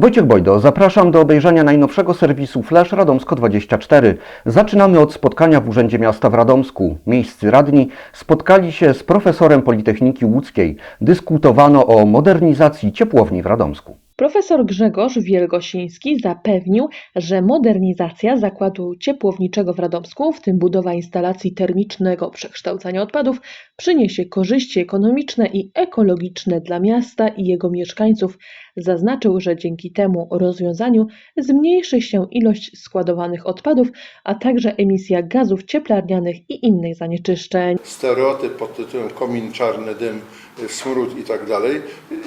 Wojciech Bojdo, zapraszam do obejrzenia najnowszego serwisu Flash Radomsko24. Zaczynamy od spotkania w Urzędzie Miasta w Radomsku. Miejscy radni spotkali się z profesorem Politechniki Łódzkiej. Dyskutowano o modernizacji ciepłowni w Radomsku. Profesor Grzegorz Wielgosiński zapewnił, że modernizacja zakładu ciepłowniczego w Radomsku, w tym budowa instalacji termicznego przekształcania odpadów, przyniesie korzyści ekonomiczne i ekologiczne dla miasta i jego mieszkańców. Zaznaczył, że dzięki temu rozwiązaniu zmniejszy się ilość składowanych odpadów, a także emisja gazów cieplarnianych i innych zanieczyszczeń. stereotyp pod tytułem komin, czarny dym, smród i tak dalej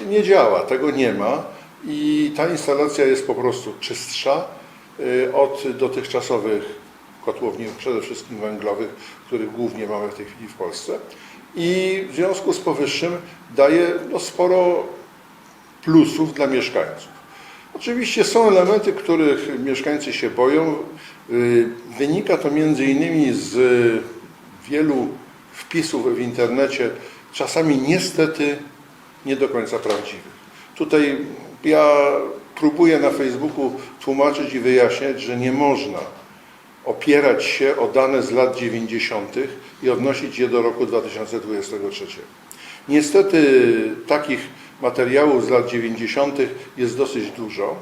nie działa, tego nie ma i ta instalacja jest po prostu czystsza y, od dotychczasowych kotłowni, przede wszystkim węglowych, których głównie mamy w tej chwili w Polsce i w związku z powyższym daje no, sporo plusów dla mieszkańców. Oczywiście są elementy, których mieszkańcy się boją. Y, Wynika to między innymi z wielu wpisów w internecie, czasami niestety nie do końca prawdziwych. Tutaj ja próbuję na Facebooku tłumaczyć i wyjaśniać, że nie można opierać się o dane z lat 90. i odnosić je do roku 2023. Niestety takich materiałów z lat 90. jest dosyć dużo.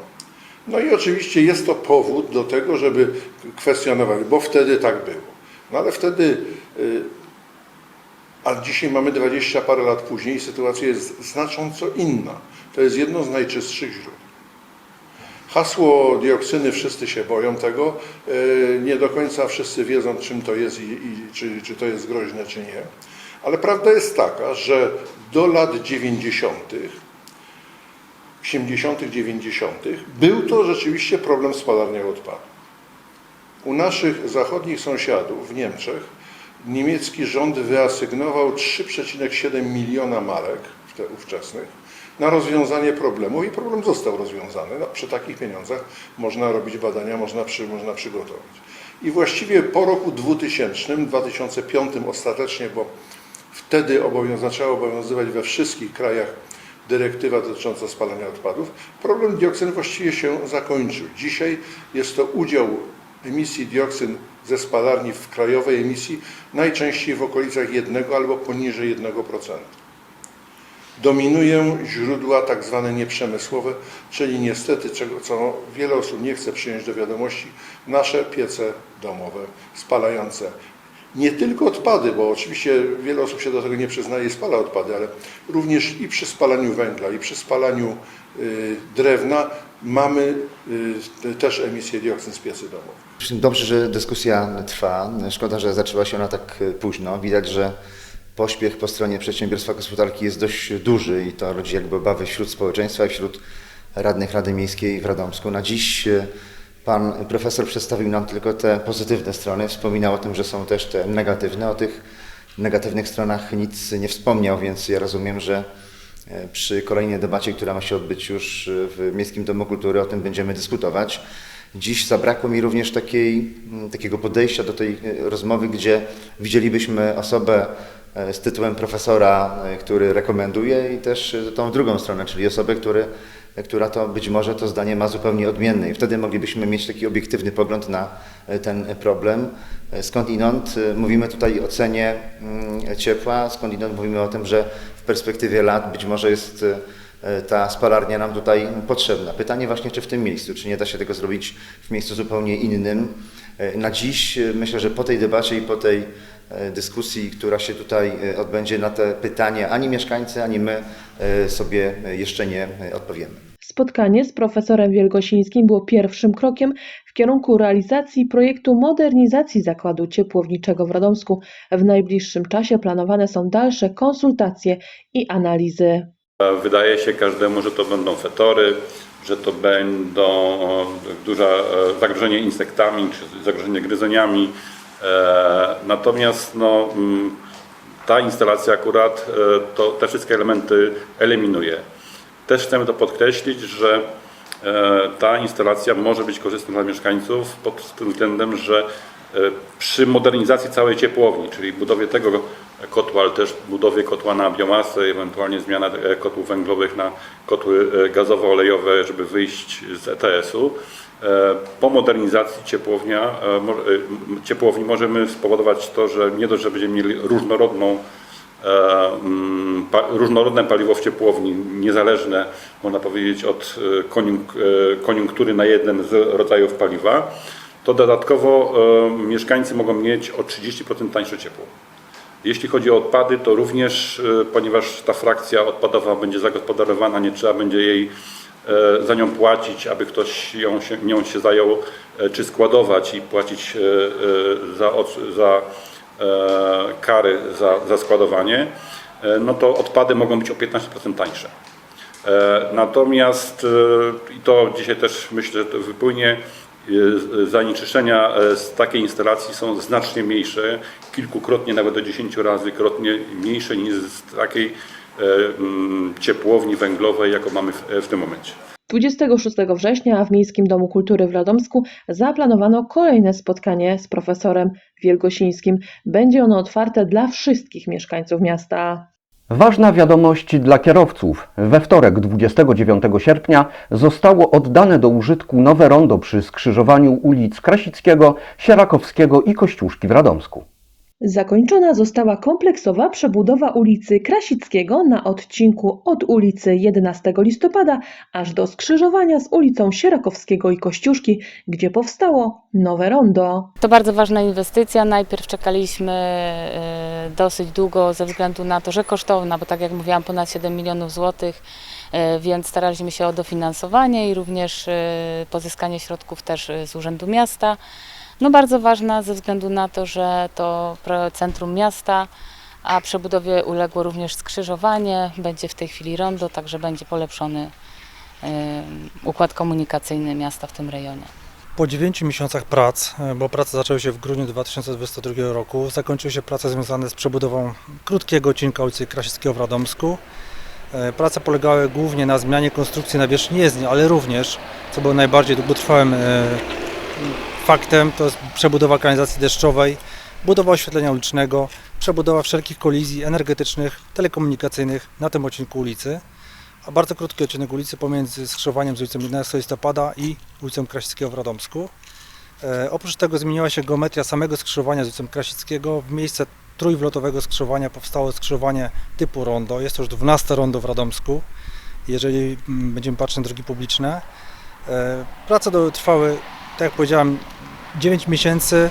No i oczywiście jest to powód do tego, żeby kwestionować, bo wtedy tak było. No ale wtedy, y, a dzisiaj mamy 20 parę lat później, sytuacja jest znacząco inna. To jest jedno z najczystszych źródeł. Hasło dioksyny, wszyscy się boją tego. y, Nie do końca wszyscy wiedzą, czym to jest i, i czy, czy to jest groźne, czy nie. Ale prawda jest taka, że do lat 90., 80., 90., był to rzeczywiście problem spalarnia odpadów. U naszych zachodnich sąsiadów w Niemczech niemiecki rząd wyasygnował 3,7 miliona marek ówczesnych na rozwiązanie problemu i problem został rozwiązany. No, przy takich pieniądzach można robić badania, można, przy, można przygotować. I właściwie po roku 2000, 2005 ostatecznie, bo wtedy obowiąz, zaczęła obowiązywać we wszystkich krajach dyrektywa dotycząca spalania odpadów, problem dioksyn właściwie się zakończył. Dzisiaj jest to udział emisji dioksyn ze spalarni w krajowej emisji najczęściej w okolicach 1 albo poniżej 1%. Dominują źródła tak zwane nieprzemysłowe, czyli niestety, czego, co wiele osób nie chce przyjąć do wiadomości, nasze piece domowe spalające nie tylko odpady, bo oczywiście wiele osób się do tego nie przyznaje i spala odpady, ale również i przy spalaniu węgla, i przy spalaniu y, drewna mamy y, też emisję dioksyn z piecy domowych. Dobrze, że dyskusja trwa. Szkoda, że zaczęła się ona tak e, późno. Widać, że pośpiech po stronie przedsiębiorstwa gospodarki jest dość duży i to rodzi jakby obawy wśród społeczeństwa i wśród radnych Rady Miejskiej w Radomsku. Na dziś pan profesor przedstawił nam tylko te pozytywne strony. Wspominał o tym, że są też te negatywne. O tych negatywnych stronach nic nie wspomniał, więc ja rozumiem, że e, przy kolejnej debacie, która ma się odbyć już w Miejskim Domu Kultury, o tym będziemy dyskutować. Dziś zabrakło mi również takiej, takiego podejścia do tej e, rozmowy, gdzie widzielibyśmy osobę e, z tytułem profesora, który rekomenduje i też tą drugą stronę, czyli osobę, który, e, która to być może to zdanie ma zupełnie odmienne i wtedy moglibyśmy mieć taki obiektywny pogląd na e, ten problem. E, Skądinąd e, mówimy tutaj o cenie mm, ciepła, skądinąd mówimy o tym, że w perspektywie lat być może jest e, ta spalarnia nam tutaj potrzebna. Pytanie właśnie, czy w tym miejscu, czy nie da się tego zrobić w miejscu zupełnie innym. E, Na dziś e, myślę, że po tej debacie i po tej e, dyskusji, która się tutaj e, odbędzie, na te pytania ani mieszkańcy, ani my e, sobie e, jeszcze nie e, odpowiemy. Spotkanie z profesorem Wielgosińskim było pierwszym krokiem w kierunku realizacji projektu modernizacji zakładu ciepłowniczego w Radomsku. W najbliższym czasie planowane są dalsze konsultacje i analizy. Wydaje się każdemu, że to będą fetory, że to będą e, duże e, zagrożenie insektami czy zagrożenie gryzoniami. E, Natomiast no, mm, ta instalacja akurat e, to te wszystkie elementy eliminuje. Też chcemy to podkreślić, że e, ta instalacja może być korzystna dla mieszkańców pod tym względem, że przy modernizacji całej ciepłowni, czyli budowie tego kotła, ale też budowie kotła na biomasę, ewentualnie zmiana e, kotłów węglowych na kotły e, gazowo-olejowe, żeby wyjść z ETS-u. E, Po modernizacji ciepłownia, ciepłowni możemy spowodować to, że nie dość, że będziemy mieli różnorodną mm, różnorodne paliwo w ciepłowni, niezależne, można powiedzieć, od koniunk, koniunktury na jeden z rodzajów paliwa, to dodatkowo mieszkańcy mogą mieć o 30% tańsze ciepło. Jeśli chodzi o odpady, to również, e, ponieważ ta frakcja odpadowa będzie zagospodarowana, nie trzeba będzie jej e, za nią płacić, aby ktoś ją się, nią się zajął, e, czy składować i płacić e, za, za kary za, za składowanie, no to odpady mogą być o 15% tańsze. Natomiast, i to dzisiaj też myślę, że to wypłynie, zanieczyszczenia e, z takiej instalacji są znacznie mniejsze, kilkukrotnie, nawet do 10 razy krotnie mniejsze niż z takiej e, mm, ciepłowni węglowej, jaką mamy w, w tym momencie. 26 września w Miejskim Domu Kultury w Radomsku zaplanowano kolejne spotkanie z profesorem Wielgosińskim. Będzie ono otwarte dla wszystkich mieszkańców miasta. Ważna wiadomość dla kierowców. We wtorek 29 sierpnia zostało oddane do użytku nowe rondo przy skrzyżowaniu ulic Krasickiego, Sierakowskiego i Kościuszki w Radomsku. Zakończona została kompleksowa przebudowa ulicy Krasickiego na odcinku od ulicy 11 listopada aż do skrzyżowania z ulicą Sierakowskiego i Kościuszki, gdzie powstało nowe rondo. To bardzo ważna inwestycja. Najpierw czekaliśmy e, dosyć długo ze względu na to, że kosztowna, bo tak jak mówiłam, ponad 7 milionów złotych, e, więc staraliśmy się o dofinansowanie i również e, pozyskanie środków też z Urzędu Miasta. No bardzo ważna ze względu na to, że to centrum miasta, a przebudowie uległo również skrzyżowanie, będzie w tej chwili rondo, także będzie polepszony układ komunikacyjny miasta w tym rejonie. Po 9 miesiącach prac, e, bo prace zaczęły się w grudniu 2022 roku, zakończyły się prace związane z przebudową krótkiego odcinka ulicy Krasickiego w Radomsku. E, Prace polegały głównie na zmianie konstrukcji nawierzchni jezdni, ale również, co było najbardziej długotrwałym e, faktem, to jest przebudowa kanalizacji deszczowej, budowa oświetlenia ulicznego, przebudowa wszelkich kolizji energetycznych, telekomunikacyjnych na tym odcinku ulicy a bardzo krótki odcinek ulicy pomiędzy skrzyżowaniem z ulicą 11 listopada i ulicą Krasickiego w Radomsku. E, oprócz tego zmieniła się geometria samego skrzyżowania z ulicą Krasickiego. W miejsce trójwlotowego skrzyżowania powstało skrzyżowanie typu rondo. Jest to już 12 rondo w Radomsku, jeżeli mm, będziemy patrzeć na drogi publiczne. E, prace do, trwały, tak jak powiedziałem, 9 miesięcy.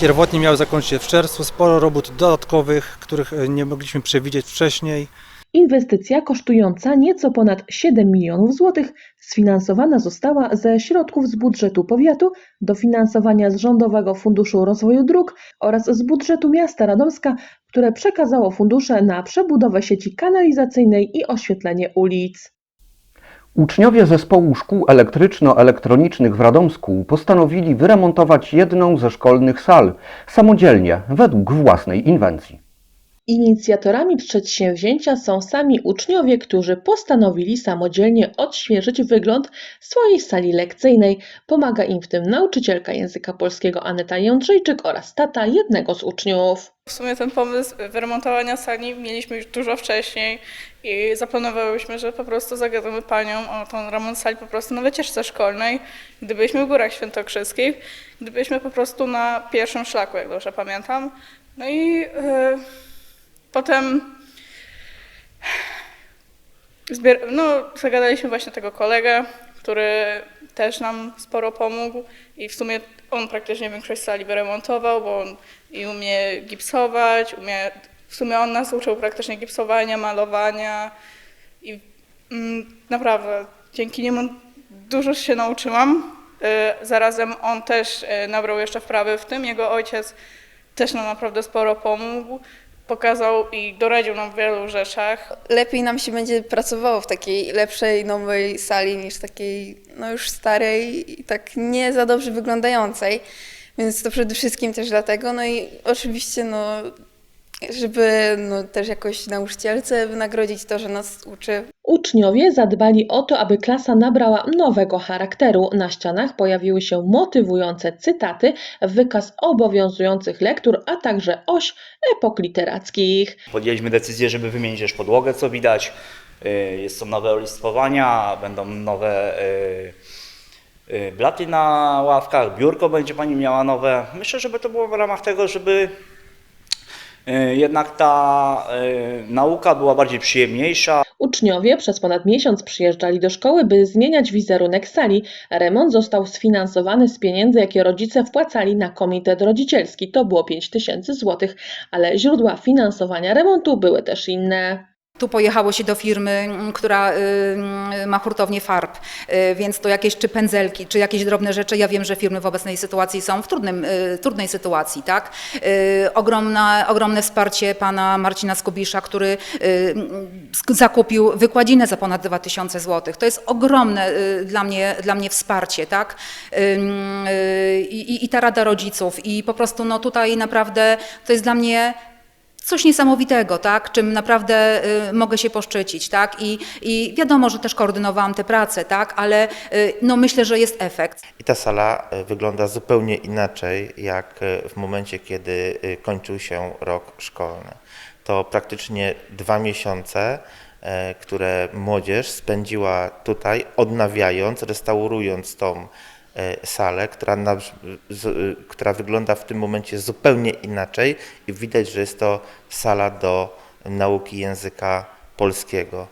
Pierwotnie miały zakończyć się w czerwcu. Sporo robót dodatkowych, których e, nie mogliśmy przewidzieć wcześniej. Inwestycja kosztująca nieco ponad 7 milionów złotych sfinansowana została ze środków z budżetu powiatu, dofinansowania z Rządowego Funduszu Rozwoju Dróg oraz z budżetu miasta Radomska, które przekazało fundusze na przebudowę sieci kanalizacyjnej i oświetlenie ulic. Uczniowie zespołu szkół elektryczno-elektronicznych w Radomsku postanowili wyremontować jedną ze szkolnych sal samodzielnie, według własnej inwencji. Inicjatorami przedsięwzięcia są sami uczniowie, którzy postanowili samodzielnie odświeżyć wygląd swojej sali lekcyjnej. Pomaga im w tym nauczycielka języka polskiego Aneta Jędrzejczyk oraz tata jednego z uczniów. W sumie ten pomysł wyremontowania sali mieliśmy już dużo wcześniej i zaplanowałyśmy, że po prostu zagadamy panią o ten remont sali po prostu na wycieczce szkolnej, gdy byliśmy w Górach Świętokrzyskich, gdy byliśmy po prostu na pierwszym szlaku, jak dobrze pamiętam. No i yy, potem zbier- no, zagadaliśmy właśnie tego kolegę, który też nam sporo pomógł i w sumie on praktycznie większość sali wyremontował, bo on i umie gipsować, umie, w sumie on nas uczył praktycznie gipsowania, malowania i mm, naprawdę dzięki niemu dużo się nauczyłam. Y, zarazem on też y, nabrał jeszcze wprawy w tym, jego ojciec też nam naprawdę sporo pomógł, pokazał i doradził nam w wielu rzeczach. lepiej nam się będzie pracowało w takiej lepszej, nowej sali niż takiej no już starej i tak nie za dobrze wyglądającej. Więc to przede wszystkim też dlatego. No i oczywiście no, żeby no, też jakoś nauczycielce wynagrodzić to, że nas uczy. Uczniowie zadbali o to, aby klasa nabrała nowego charakteru. Na ścianach pojawiły się motywujące cytaty, wykaz obowiązujących lektur, a także oś epok literackich. Podjęliśmy decyzję, żeby wymienić też podłogę, co widać. Y, Jest, są nowe listwowania, będą nowe y, y, blaty na ławkach, biurko będzie pani miała nowe. Myślę, żeby to było w ramach tego, żeby jednak ta y, nauka była bardziej przyjemniejsza. Uczniowie przez ponad miesiąc przyjeżdżali do szkoły, by zmieniać wizerunek sali. Remont został sfinansowany z pieniędzy, jakie rodzice wpłacali na komitet rodzicielski. To było 5 tysięcy złotych, ale źródła finansowania remontu były też inne. Tu pojechało się do firmy, mm, która y, ma hurtownię farb, y, więc to jakieś czy pędzelki, czy jakieś drobne rzeczy. Ja wiem, że firmy w obecnej sytuacji są w trudnym, y, trudnej sytuacji, tak? Ogromne wsparcie pana Marcina Skubisza, który mm, zakupił wykładzinę za ponad 2000 zł. To jest ogromne dla mnie, dla mnie wsparcie, tak? Y, I, I ta rada rodziców i po prostu no tutaj naprawdę to jest dla mnie coś niesamowitego, tak, czym naprawdę y, mogę się poszczycić, tak, I, i wiadomo, że też koordynowałam te prace, tak, ale y, no myślę, że jest efekt. I ta sala e, wygląda zupełnie inaczej, jak w momencie, kiedy kończył się rok szkolny. To praktycznie dwa miesiące, e, które młodzież spędziła tutaj, odnawiając, restaurując tą salę, która, na, z, e, która wygląda w tym momencie zupełnie inaczej i widać, że jest to sala do nauki języka polskiego.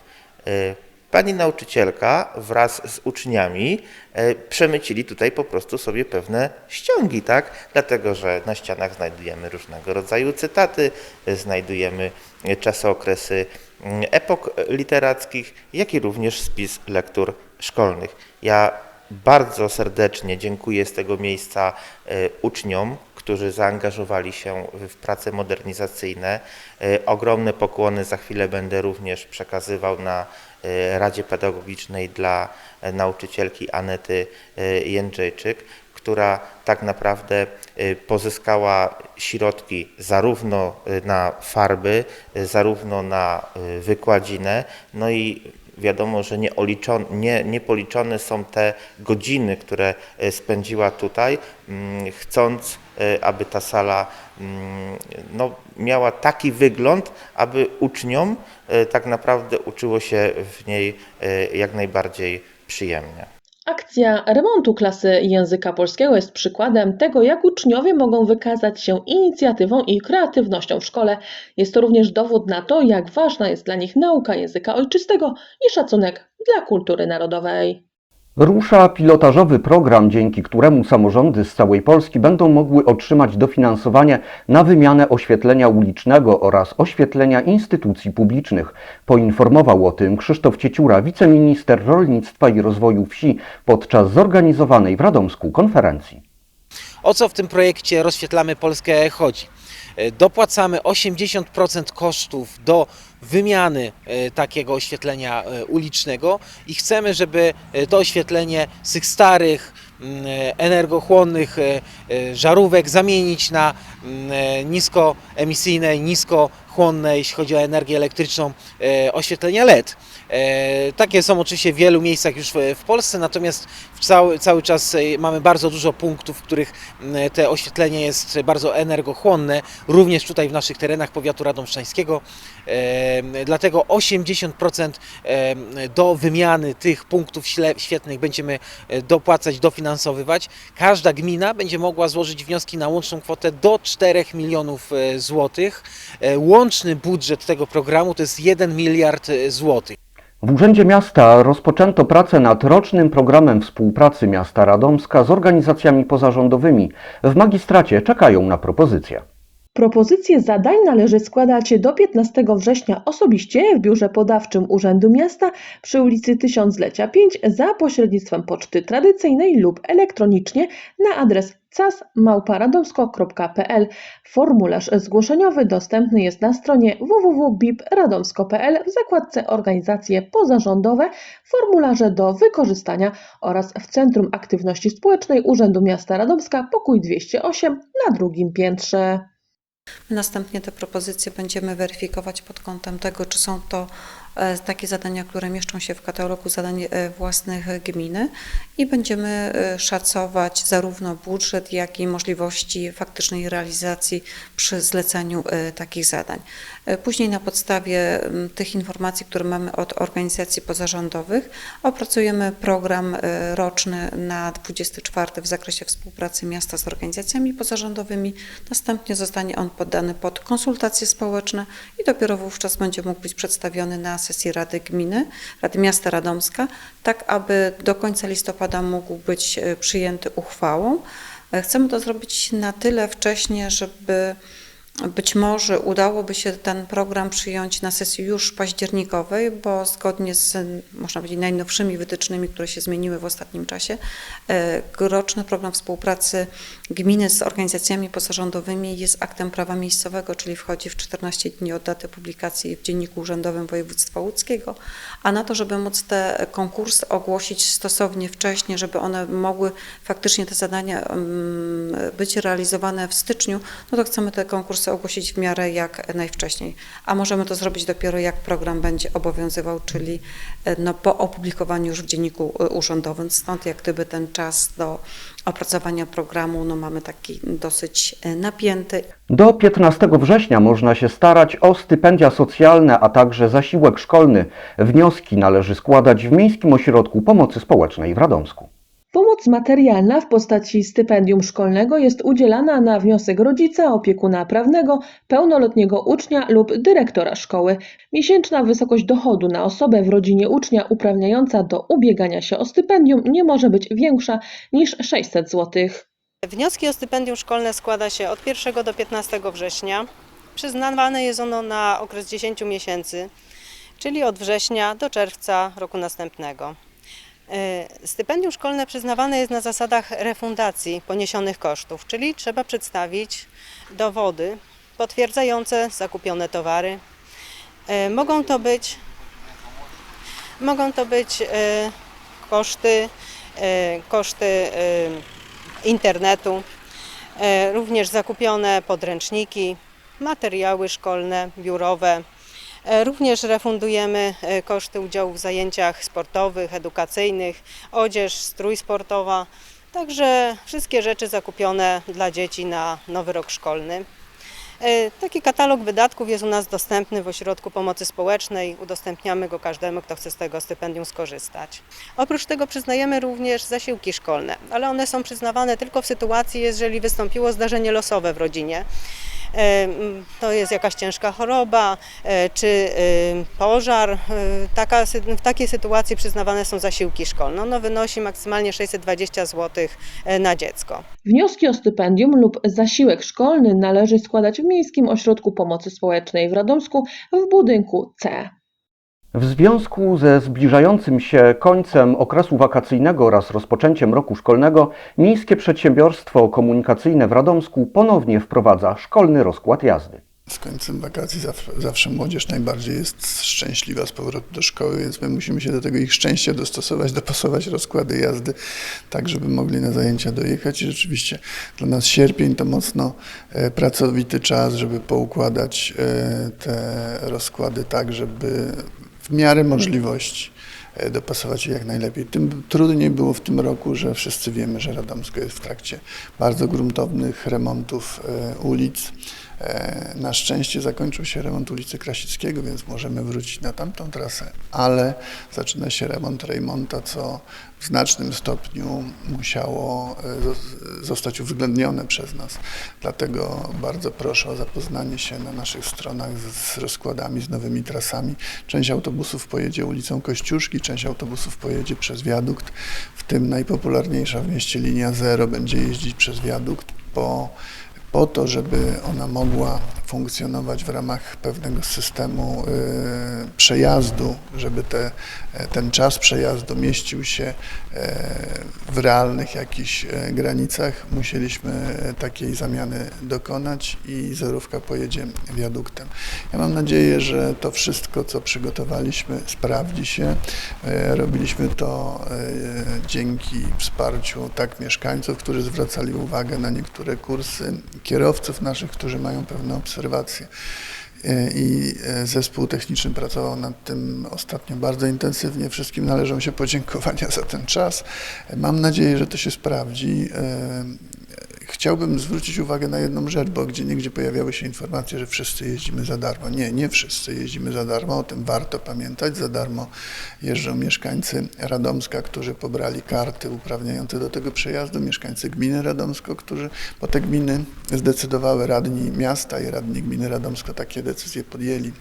E, Pani nauczycielka wraz z uczniami e, przemycili tutaj po prostu sobie pewne ściągi, tak? Dlatego, że na ścianach znajdujemy różnego rodzaju cytaty, e, znajdujemy e, czasokresy mm, epok literackich, jak i również spis lektur szkolnych. Ja bardzo serdecznie dziękuję z tego miejsca e, uczniom, którzy zaangażowali się w prace modernizacyjne. E, Ogromne pokłony za chwilę będę również przekazywał na e, Radzie Pedagogicznej dla nauczycielki Anety Jędrzejczyk, która tak naprawdę pozyskała środki zarówno na farby, zarówno na wykładzinę, no i wiadomo, że nie, oliczone, nie, nie policzone są te godziny, które e, spędziła tutaj, mm, chcąc, e, aby ta sala mm, no, miała taki wygląd, aby uczniom e, tak naprawdę uczyło się w niej jak najbardziej przyjemnie. Akcja remontu klasy języka polskiego jest przykładem tego, jak uczniowie mogą wykazać się inicjatywą i kreatywnością w szkole. Jest to również dowód na to, jak ważna jest dla nich nauka języka ojczystego i szacunek dla kultury narodowej. Rusza pilotażowy program, dzięki któremu samorządy z całej Polski będą mogły otrzymać dofinansowanie na wymianę oświetlenia ulicznego oraz oświetlenia instytucji publicznych. Poinformował o tym Krzysztof Cieciura, wiceminister rolnictwa i rozwoju wsi podczas zorganizowanej w Radomsku konferencji. O co w tym projekcie Rozświetlamy Polskę chodzi? E, Dopłacamy 80% kosztów do wymiany e, takiego oświetlenia e, ulicznego i chcemy, żeby e, to oświetlenie z tych starych, mm, energochłonnych żarówek zamienić na mm, e, niskochłonne, jeśli chodzi o energię elektryczną, e, oświetlenia LED. E, Takie są oczywiście w wielu miejscach już w, Polsce, natomiast cały, cały czas e, mamy bardzo dużo punktów, w których te oświetlenie jest bardzo energochłonne, również tutaj w naszych terenach powiatu radomszczańskiego. Dlatego 80% e, do wymiany tych punktów świetnych będziemy dopłacać, dofinansowywać. Każda gmina będzie mogła złożyć wnioski na łączną kwotę do 4 milionów złotych. E, Łączny budżet tego programu to jest 1 miliard e, złotych. W Urzędzie Miasta rozpoczęto pracę nad rocznym programem współpracy miasta Radomska z organizacjami pozarządowymi. W magistracie czekają na propozycje. Propozycje zadań należy składać do 15 września osobiście w biurze podawczym Urzędu Miasta przy ulicy Tysiąclecia 5 za pośrednictwem poczty tradycyjnej lub elektronicznie na adres cas.małparadomsko.pl. Formularz zgłoszeniowy dostępny jest na stronie www.bipradomsko.pl w zakładce Organizacje pozarządowe, formularze do wykorzystania oraz w Centrum Aktywności Społecznej Urzędu Miasta Radomska, pokój 208 na drugim piętrze. Następnie te propozycje będziemy weryfikować pod kątem tego, czy są to e, takie zadania, które mieszczą się w katalogu zadań e, własnych gminy i będziemy e, szacować zarówno budżet, jak i możliwości faktycznej realizacji przy zleceniu e, takich zadań. E, Później na podstawie tych informacji, które mamy od organizacji pozarządowych, opracujemy program roczny na 24 w zakresie współpracy miasta z organizacjami pozarządowymi. Następnie zostanie on poddany pod konsultacje społeczne i dopiero wówczas będzie mógł być przedstawiony na sesji Rady Gminy, Rady Miasta Radomska, tak aby do końca listopada mógł być e, przyjęty uchwałą. E, Chcemy to zrobić na tyle wcześnie, żeby być może udałoby się ten program przyjąć na sesji już październikowej, bo zgodnie z, można powiedzieć, najnowszymi wytycznymi, które się zmieniły w ostatnim czasie, e, roczny program współpracy gminy z organizacjami pozarządowymi jest aktem prawa miejscowego, czyli wchodzi w 14 dni od daty publikacji w Dzienniku Urzędowym Województwa Łódzkiego, a na to, żeby móc te konkursy ogłosić stosownie wcześniej, żeby one mogły faktycznie te zadania mm, być realizowane w styczniu, no to chcemy te konkursy ogłosić w miarę jak najwcześniej. A możemy to zrobić dopiero jak program będzie obowiązywał, czyli e, no, po opublikowaniu już w Dzienniku e, Urzędowym. Stąd jak gdyby ten czas do opracowania programu no, mamy taki dosyć e, napięty. Do 15 września można się starać o stypendia socjalne, a także zasiłek szkolny. Wnioski należy składać w Miejskim Ośrodku Pomocy Społecznej w Radomsku. Pomoc materialna w postaci stypendium szkolnego jest udzielana na wniosek rodzica, opiekuna prawnego, pełnoletniego ucznia lub dyrektora szkoły. Miesięczna wysokość dochodu na osobę w rodzinie ucznia uprawniająca do ubiegania się o stypendium nie może być większa niż 600 zł. Wnioski o stypendium szkolne składa się od 1 do 15 września. Przyznawane jest ono na okres 10 miesięcy, czyli od września do czerwca roku następnego. E, Stypendium szkolne przyznawane jest na zasadach refundacji poniesionych kosztów, czyli trzeba przedstawić dowody potwierdzające zakupione towary. E, Mogą to być, mogą to być e, koszty, koszty internetu, również zakupione podręczniki, materiały szkolne, biurowe. E, Również refundujemy e, koszty udziału w zajęciach sportowych, edukacyjnych, odzież, strój sportowa, także wszystkie rzeczy zakupione dla dzieci na nowy rok szkolny. E, Taki katalog wydatków jest u nas dostępny w Ośrodku Pomocy Społecznej. Udostępniamy go każdemu, kto chce z tego stypendium skorzystać. Oprócz tego przyznajemy również zasiłki szkolne, ale one są przyznawane tylko w sytuacji, jeżeli wystąpiło zdarzenie losowe w rodzinie. E, To jest jakaś ciężka choroba e, czy e, pożar. E, Taka, w takiej sytuacji przyznawane są zasiłki szkolne. Ono wynosi maksymalnie 620 zł na dziecko. Wnioski o stypendium lub zasiłek szkolny należy składać w Miejskim Ośrodku Pomocy Społecznej w Radomsku w budynku C. W związku ze zbliżającym się końcem okresu wakacyjnego oraz rozpoczęciem roku szkolnego, Miejskie Przedsiębiorstwo Komunikacyjne w Radomsku ponownie wprowadza szkolny rozkład jazdy. Z końcem wakacji zawsze, zawsze młodzież najbardziej jest szczęśliwa z powrotu do szkoły, więc my musimy się do tego ich szczęścia dostosować, dopasować rozkłady jazdy, tak żeby mogli na zajęcia dojechać. I rzeczywiście dla nas sierpień to mocno e, pracowity czas, żeby poukładać e, te rozkłady tak, żeby w miarę możliwości e, dopasować je jak najlepiej. Tym trudniej było w tym roku, że wszyscy wiemy, że Radomsko jest w trakcie bardzo gruntownych remontów e, ulic. E, Na szczęście zakończył się remont ulicy Krasickiego, więc możemy wrócić na tamtą trasę, ale zaczyna się remont Rejmonta, co w znacznym stopniu musiało e, zos- zostać uwzględnione przez nas. Dlatego bardzo proszę o zapoznanie się na naszych stronach z rozkładami, z nowymi trasami. Część autobusów pojedzie ulicą Kościuszki, część autobusów pojedzie przez wiadukt, w tym najpopularniejsza w mieście linia zero będzie jeździć przez wiadukt po po to, żeby ona mogła funkcjonować w ramach pewnego systemu y, przejazdu, żeby te, ten czas przejazdu mieścił się e, w realnych jakichś e, granicach, musieliśmy takiej zamiany dokonać i zerówka pojedzie wiaduktem. Ja mam nadzieję, że to wszystko, co przygotowaliśmy, sprawdzi się. E, Robiliśmy to e, dzięki wsparciu tak mieszkańców, którzy zwracali uwagę na niektóre kursy, kierowców naszych, którzy mają pewne obserwacje. E, I e, zespół techniczny pracował nad tym ostatnio bardzo intensywnie. Wszystkim należą się podziękowania za ten czas. E, Mam nadzieję, że to się sprawdzi. Chciałbym zwrócić uwagę na jedną rzecz, bo gdzie niegdzie pojawiały się informacje, że wszyscy jeździmy za darmo. Nie, nie wszyscy jeździmy za darmo, o tym warto pamiętać. Za darmo jeżdżą mieszkańcy Radomska, którzy pobrali karty uprawniające do tego przejazdu, mieszkańcy gminy Radomsko, którzy, bo te gminy zdecydowały, radni miasta i radni gminy Radomsko takie decyzje podjęli.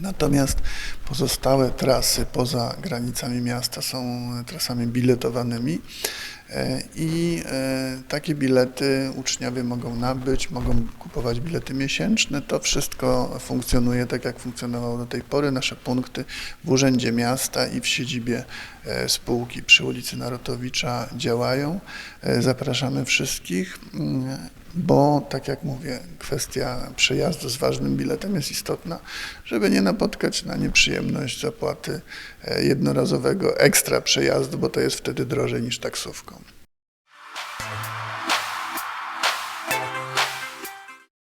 Natomiast pozostałe trasy poza granicami miasta są trasami biletowanymi. E, I e, takie bilety uczniowie mogą nabyć, mogą kupować bilety miesięczne. To wszystko funkcjonuje tak, jak funkcjonowało do tej pory. Nasze punkty w Urzędzie Miasta i w siedzibie spółki przy ulicy Narutowicza działają. E, Zapraszamy wszystkich, mm, bo tak jak mówię, kwestia przejazdu z ważnym biletem jest istotna, żeby nie napotkać na nieprzyjemność zapłaty e, jednorazowego ekstra przejazdu, bo to jest wtedy drożej niż taksówką.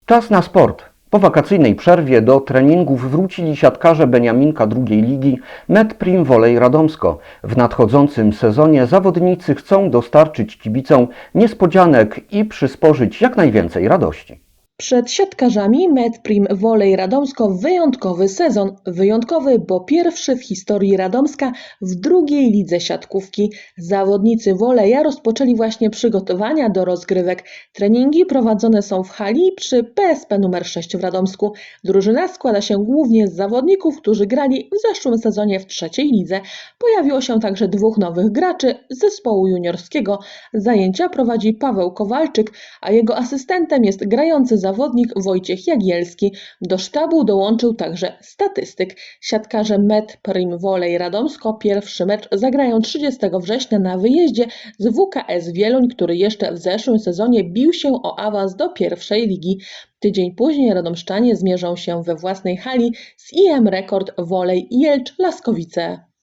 Czas na sport. Po wakacyjnej przerwie do treningów wrócili siatkarze Beniaminka drugiej ligi Medprim Volley Radomsko. W nadchodzącym sezonie zawodnicy chcą dostarczyć kibicom niespodzianek i przysporzyć jak najwięcej radości. Przed siatkarzami Medprim Volley Radomsko wyjątkowy sezon. Wyjątkowy, bo pierwszy w historii Radomska w drugiej lidze siatkówki. Zawodnicy Voleja rozpoczęli właśnie przygotowania do rozgrywek. Treningi prowadzone są w hali przy PSP numer 6 w Radomsku. Drużyna składa się głównie z zawodników, którzy grali w zeszłym sezonie w trzeciej lidze. Pojawiło się także dwóch nowych graczy z zespołu juniorskiego. Zajęcia prowadzi Paweł Kowalczyk, a jego asystentem jest grający zawodnik Wojciech Jagielski. Do sztabu dołączył także statystyk. Siatkarze Met Prim Volley Radomsko pierwszy mecz zagrają 30 września na wyjeździe z WKS Wieluń, który jeszcze w zeszłym sezonie bił się o awans do pierwszej ligi. Tydzień później radomszczanie zmierzą się we własnej hali z IM Rekord Volley Jelcz Laskowice.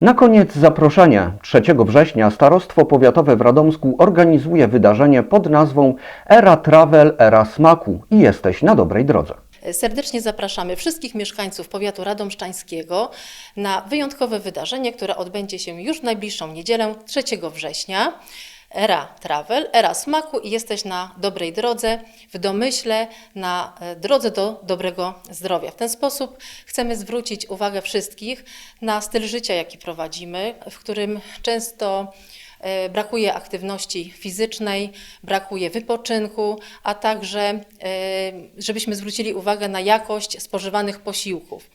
Na koniec zaproszenie. 3 września Starostwo Powiatowe w Radomsku organizuje wydarzenie pod nazwą Era Travel, Era Smaku i jesteś na dobrej drodze. Serdecznie zapraszamy wszystkich mieszkańców powiatu radomszczańskiego na wyjątkowe wydarzenie, które odbędzie się już w najbliższą niedzielę 3 września. Era Travel, Era Smaku i jesteś na dobrej drodze, w domyśle, na e, drodze do dobrego zdrowia. W ten sposób chcemy zwrócić uwagę wszystkich na styl życia, jaki prowadzimy, w którym często e, brakuje aktywności fizycznej, brakuje wypoczynku, a także e, żebyśmy zwrócili uwagę na jakość spożywanych posiłków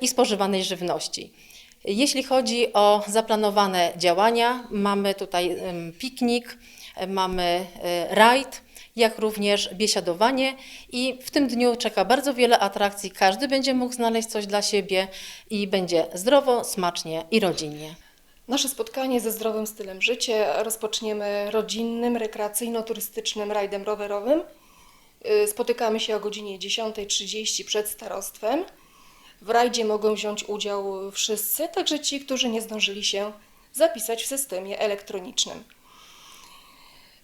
i spożywanej żywności. Jeśli chodzi o zaplanowane działania, mamy tutaj piknik, mamy e, rajd, jak również biesiadowanie i w tym dniu czeka bardzo wiele atrakcji. Każdy będzie mógł znaleźć coś dla siebie i będzie zdrowo, smacznie i rodzinnie. Nasze spotkanie ze zdrowym stylem życia rozpoczniemy rodzinnym, rekreacyjno-turystycznym rajdem rowerowym. Y, Spotykamy się o godzinie 10.30 przed starostwem. W rajdzie mogą wziąć udział wszyscy, także ci, którzy nie zdążyli się zapisać w systemie elektronicznym.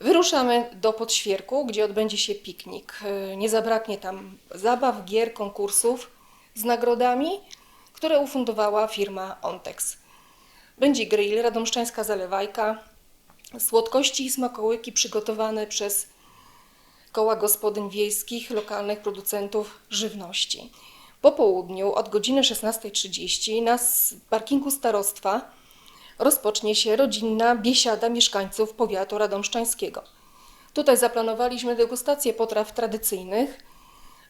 Wyruszamy do Podświerku, gdzie odbędzie się piknik. Nie zabraknie tam zabaw, gier, konkursów z nagrodami, które ufundowała firma Ontex. Będzie grill, radomszczańska zalewajka, słodkości i smakołyki przygotowane przez koła gospodyń wiejskich, lokalnych producentów żywności. Po południu od godziny 16.30 na parkingu starostwa rozpocznie się rodzinna biesiada mieszkańców powiatu radomszczańskiego. Tutaj zaplanowaliśmy degustację potraw tradycyjnych,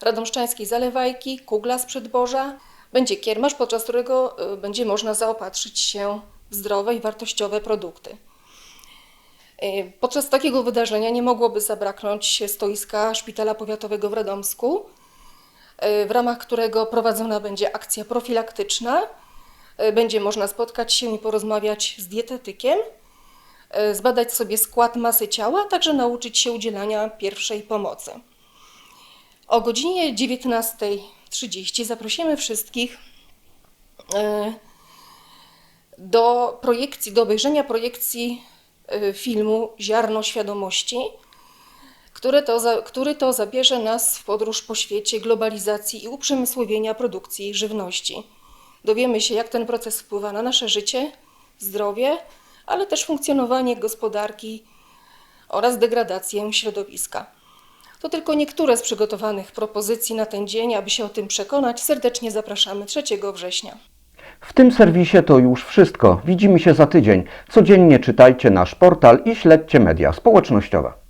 radomszczańskiej zalewajki, kugla z przedboża. Będzie kiermasz, podczas którego y, będzie można zaopatrzyć się w zdrowe i wartościowe produkty. Y, Podczas takiego wydarzenia nie mogłoby zabraknąć stoiska Szpitala Powiatowego w Radomsku, w ramach którego prowadzona będzie akcja profilaktyczna. E, Będzie można spotkać się i porozmawiać z dietetykiem, e, zbadać sobie skład masy ciała, a także nauczyć się udzielania pierwszej pomocy. O godzinie 19.30 zaprosimy wszystkich do projekcji, do obejrzenia projekcji filmu Ziarno Świadomości, który to, który to zabierze nas w podróż po świecie globalizacji i uprzemysłowienia produkcji żywności. Dowiemy się, jak ten proces wpływa na nasze życie, zdrowie, ale też funkcjonowanie gospodarki oraz degradację środowiska. To tylko niektóre z przygotowanych propozycji na ten dzień. Aby się o tym przekonać, serdecznie zapraszamy 3 września. W tym serwisie to już wszystko. Widzimy się za tydzień. Codziennie czytajcie nasz portal i śledźcie media społecznościowe.